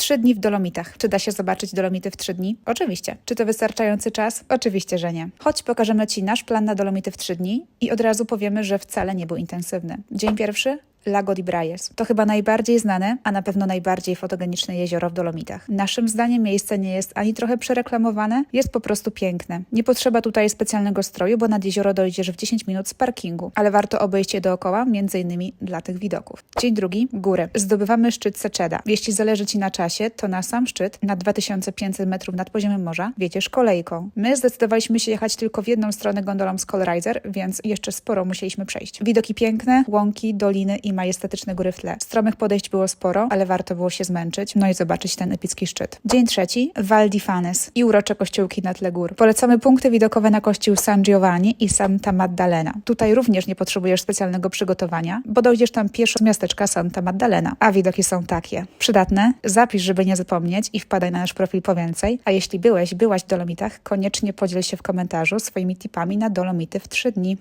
Trzy dni w Dolomitach. Czy da się zobaczyć Dolomity w trzy dni? Oczywiście. Czy to wystarczający czas? Oczywiście, że nie. Choć pokażemy Ci nasz plan na Dolomity w trzy dni i od razu powiemy, że wcale nie był intensywny. Dzień pierwszy. Lago di Braies. To chyba najbardziej znane, a na pewno najbardziej fotogeniczne jezioro w Dolomitach. Naszym zdaniem miejsce nie jest ani trochę przereklamowane, jest po prostu piękne. Nie potrzeba tutaj specjalnego stroju, bo nad jezioro dojdziesz w 10 minut z parkingu, ale warto obejść je dookoła, między innymi dla tych widoków. Dzień drugi, góry. Zdobywamy szczyt Seczeda. Jeśli zależy Ci na czasie, to na sam szczyt, na 2500 metrów nad poziomem morza, wiedziesz kolejką. My zdecydowaliśmy się jechać tylko w jedną stronę gondolą z Colorizer, więc jeszcze sporo musieliśmy przejść. Widoki piękne, łąki, doliny i majestatyczne góry w tle. Stromych podejść było sporo, ale warto było się zmęczyć, no i zobaczyć ten epicki szczyt. Dzień trzeci, Val di Fanes i urocze kościółki na tle gór. Polecamy punkty widokowe na kościół San Giovanni i Santa Maddalena. Tutaj również nie potrzebujesz specjalnego przygotowania, bo dojdziesz tam pieszo z miasteczka Santa Maddalena, a widoki są takie. Przydatne? Zapisz, żeby nie zapomnieć i wpadaj na nasz profil po więcej. A jeśli byłeś, byłaś w Dolomitach, koniecznie podziel się w komentarzu swoimi tipami na Dolomity w 3 dni.